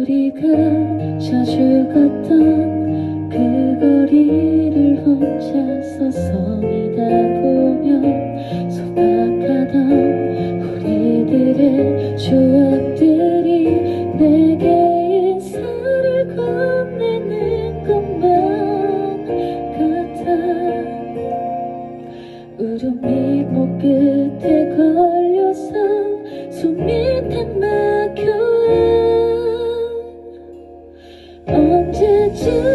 우리 가 자주 갔던 그 거리를 혼자서 서이다 보면 소박하던 우리들의 추억들이 내게 인사를 건네는 것만 같아 울음이 목 끝에 걸려서 숨이 탄 말. 언제쯤